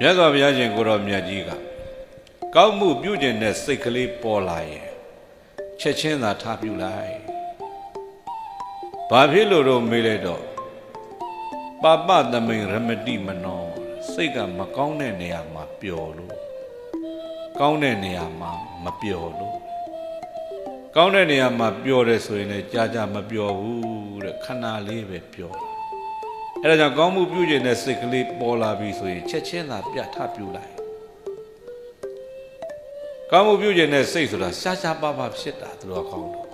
မြတ်စွာဘုရားရှင်ကိုတော်မြတ်ကြီးကကောင်းမှုပြုကျင်တဲ့စိတ်ကလေးပေါ်လာရင်ချက်ချင်းသာထားပြုလိုက်ဘာဖြစ်လို့တော့မေးလိုက်တော့ပပသမိန်ရမတိမနောစိတ်ကမကောင်းတဲ့နေရာမှာပျော်လို့ကောင်းတဲ့နေရာမှာမပျော်လို့ကောင်းတဲ့နေရာမှာပျော်တယ်ဆိုရင်လည်းကြာကြာမပျော်ဘူးတဲ့ခဏလေးပဲပျော်တာ အဲဒါကြောင့်ကောင်းမှုပြုကျင်တဲ့စိတ်ကလေးပေါ်လာပြီဆိုရင်ချက်ချင်းသာပြတ်ထပြုလိုက်ကောင်းမှုပြုကျင်တဲ့စိတ်ဆိုတာရှားရှားပါးပါးဖြစ်တာသူတော်ကောင်းတို့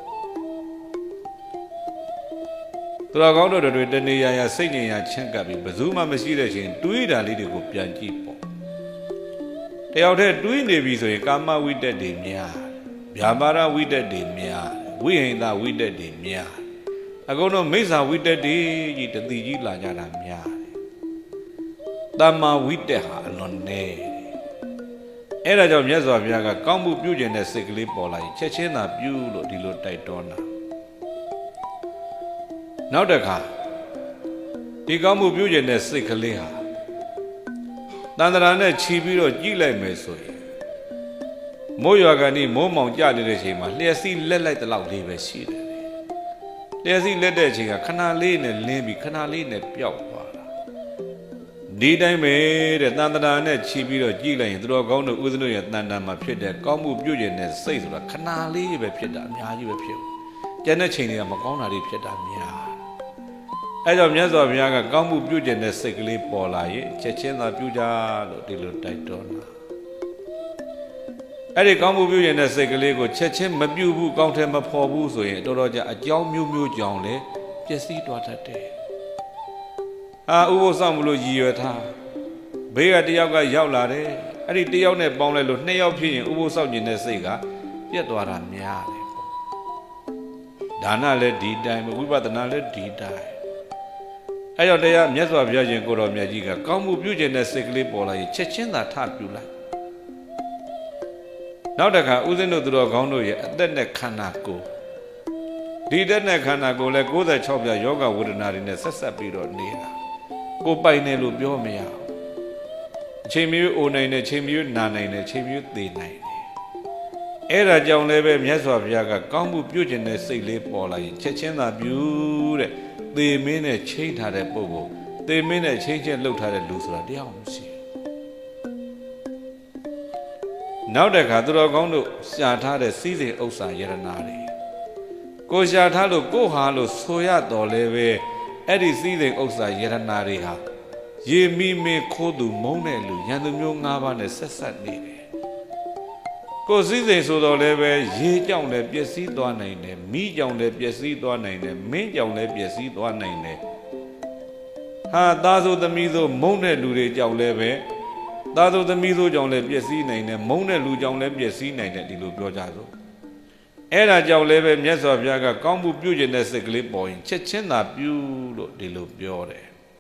သူတော်ကောင်းတို့တွေတနေရာရာစိတ်ငြိမ်ရာချင့်ကပ်ပြီးဘယ်သူမှမရှိတဲ့ချိန်တွေးတာလေးတွေကိုပြန်ကြည့်ပေါ့တယောက်တည်းတွေးနေပြီဆိုရင်ကာမဝိတက်တွေများဗျာပါဒဝိတက်တွေများဝိဟိန္ဒဝိတက်တွေများ အကုန်လုံးမိစ္ဆာဝိတက်တွေကြီးတတိကြီးလာကြတာများတယ်တမ္မာဝိတက်ဟာအလွန်နေတယ်အဲ့ဒါကြောင့်မြတ်စွာဘုရားကကောင်းမှုပြုကျင်တဲ့စိတ်ကလေးပေါ်လာရင်ချက်ချင်းသာပြုလို့ဒီလိုတိုက်တွန်းတာနောက်တစ်ခါဒီကောင်းမှုပြုကျင်တဲ့စိတ်ကလေးဟာတန်တရာနဲ့ခြီးပြီးတော့ကြည့်လိုက်မယ်ဆိုရင်မိုးရွာကန်ဒီမိုးမောင်ကြနေတဲ့ချိန်မှာလျှက်စီးလက်လိုက်တလောက်လေးပဲရှိတယ် လျှက်စီးလက်တဲ့အချိန်ကခဏလေးနဲ့လင်းပြီးခဏလေးနဲ့ပျောက်သွားတာဒီတိုင်းပဲတဲ့တန်တရာနဲ့ခြီးပြီးတော့ကြည့်လိုက်ရင်သူတော်ကောင်းတို့ဥဒ္ဒနရဲ့တန်တန်မှာဖြစ်တဲ့ကောင်းမှုပြုကျင်တဲ့စိတ်ဆိုတာခဏလေးပဲဖြစ်တာအများကြီးပဲဖြစ်ဘူးကျန်တဲ့ချိန်တွေကမကောင်းတာတွေဖြစ်တာများတယ်အဲကြောင့်မြတ်စွာဘုရားကကောင်းမှုပြုကျင်တဲ့စိတ်ကလေးပေါ်လာရင်ချက်ချင်းသာပြုကြလို့ဒီလိုတိုက်တွန်းတာ အဲ့ဒီကောင်းမှုပြုကျင်တဲ့စိတ်ကလေးကိုချက်ချင်းမပြုဘူးကောင်းတယ်မဖော်ဘူးဆိုရင်တော်တော်ကြာအကြောင်းမျိုးမျိုးကြောင့်လေပျက်စီးသွားတတ်တယ်အာဥပုသ်ဆောင်မလို့ရည်ရွယ်ထားဘေးကတယောက်ကရောက်လာတယ်အဲ့ဒီတယောက်နဲ့ပေါင်းလိုက်လို့နှစ်ယောက်ဖြစ်ရင်ဥပုသ်ဆောင်ခြင်းတဲ့စိတ်ကပြတ်သွားတာများတယ်ပေါ့ဒါနလည်းဒီတိုင်းပဲဝိပဿနာလည်းဒီတိုင်းအဲ့တော့တရားမြတ်စွာဘုရားရှင်ကိုတော်မြတ်ကြီးကကောင်းမှုပြုခြင်းတဲ့စိတ်ကလေးပေါ်လာရင်ချက်ချင်းသာထပြုလိုက် နောက်တစ်ခါဥစဉ်တို့သူတော်ကောင်းတို့ရဲ့အသက်နဲ့ခန္ဓာကိုယ်ဒီတက်နဲ့ခန္ဓာကိုယ်လည်း96ပြယောဂဝေဒနာတွေနဲ့ဆက်ဆက်ပြီးတော့နေတာကိုယ်ပိုင်တယ်လို့ပြောမရဘူးအချိန်မျိုးအိုနိုင်တယ်ချိန်မျိုးနာနိုင်တယ်ချိန်မျိုးသေနိုင်တယ်အဲ့ဒါကြောင့်လည်းပဲမြတ်စွာဘုရားကကောင်းမှုပြုခြင်းတဲ့စိတ်လေးပေါ်လာရင်ချက်ချင်းသာပြုတဲ့သေမင်းနဲ့ချိန်ထားတဲ့ပုဂ္ဂိုလ်သေမင်းနဲ့ချိန်ချက်လှုပ်ထားတဲ့လူဆိုတာတရားမရှိဘူး နောက်တစ်ခါသူတော်ကောင်းတို့ရှာထားတဲ့စီးစိမ်ဥစ္စာယရနာတွေကိုရှာထားလို့ကိုဟာလို့ဆိုရတော်လဲပဲအဲ့ဒီစီးစိမ်ဥစ္စာယရနာတွေဟာရေမိမေခိုးသူမုန်းတဲ့လူရန်သူမျိုး၅ပါးနဲ့ဆက်ဆက်နေတယ်ကိုစည်းစိမ်ဆိုတော့လည်းပဲရေကြောင့်လည်းပျက်စီးသွားနိုင်တယ်မိကြောင့်လည်းပျက်စီးသွားနိုင်တယ်မင်းကြောင့်လည်းပျက်စီးသွားနိုင်တယ်ဟာသားဆိုသမီးဆိုမုန်းတဲ့လူတွေကြောင့်လည်းပဲ သားဆိုသမီးဆိုကြောင့်လည်းပျက်စီးနိုင်တယ်မုန်းတဲ့လူကြောင့်လည်းပျက်စီးနိုင်တယ်ဒီလိုပြောကြစို့အဲ့ဒါကြောင့်လည်းပဲမြတ်စွာဘုရားကကောင်းမှုပြုကျင်တဲ့စိတ်ကလေးပေါ်ရင်ချက်ချင်းသာပြုလို့ဒီလိုပြောတယ်